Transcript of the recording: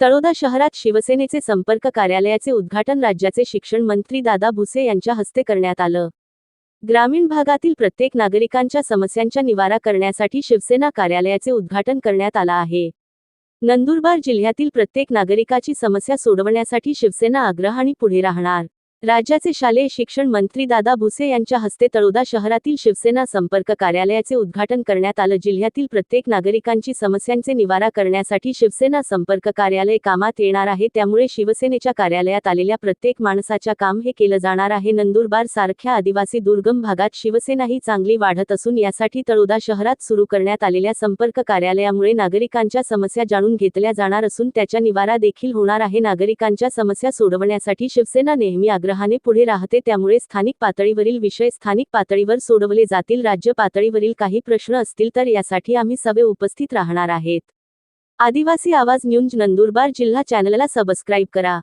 तळोदा शहरात शिवसेनेचे संपर्क कार्यालयाचे उद्घाटन राज्याचे शिक्षण मंत्री दादा भुसे यांच्या हस्ते करण्यात आलं. ग्रामीण भागातील प्रत्येक नागरिकांच्या समस्यांचा निवारा करण्यासाठी शिवसेना कार्यालयाचे उद्घाटन करण्यात आला आहे. नंदुरबार जिल्ह्यातील प्रत्येक नागरिकाची समस्या सोडवण्यासाठी शिवसेना आग्रहाने पुढे राहणार. राज्याचे शालेय शिक्षण मंत्री दादा भुसे यांच्या हस्ते तळोदा शहरातील शिवसेना संपर्क कार्यालयाचे उद्घाटन करण्यात आलं. जिल्ह्यातील प्रत्येक नागरिकांची समस्यांचे निवारा करण्यासाठी शिवसेना संपर्क कार्यालय कामात येणार आहे. त्यामुळे शिवसेनेच्या कार्यालयात आलेल्या प्रत्येक माणसाच्या काम हे केलं जाणार आहे. नंदुरबार सारख्या आदिवासी दुर्गम भागात शिवसेना ही चांगली वाढत असून यासाठी तळोदा शहरात सुरू करण्यात आलेल्या संपर्क कार्यालयामुळे नागरिकांच्या समस्या जाणून घेतल्या जाणार असून त्याच्या निवारा देखील होणार आहे. नागरिकांच्या समस्या सोडवण्यासाठी शिवसेना नेहमी आग्रह आग्रहाने पुढे राहते त्यामुळे स्थानिक पातळीवरील विषय स्थानिक पातळीवर सोडवले जातील. राज्य पातळीवरील काही प्रश्न असतील तर यासाठी आम्ही सवे उपस्थित राहणार आहेत. आदिवासी आवाज न्यूज नंदुरबार जिल्हा चॅनलला सबस्क्राईब करा.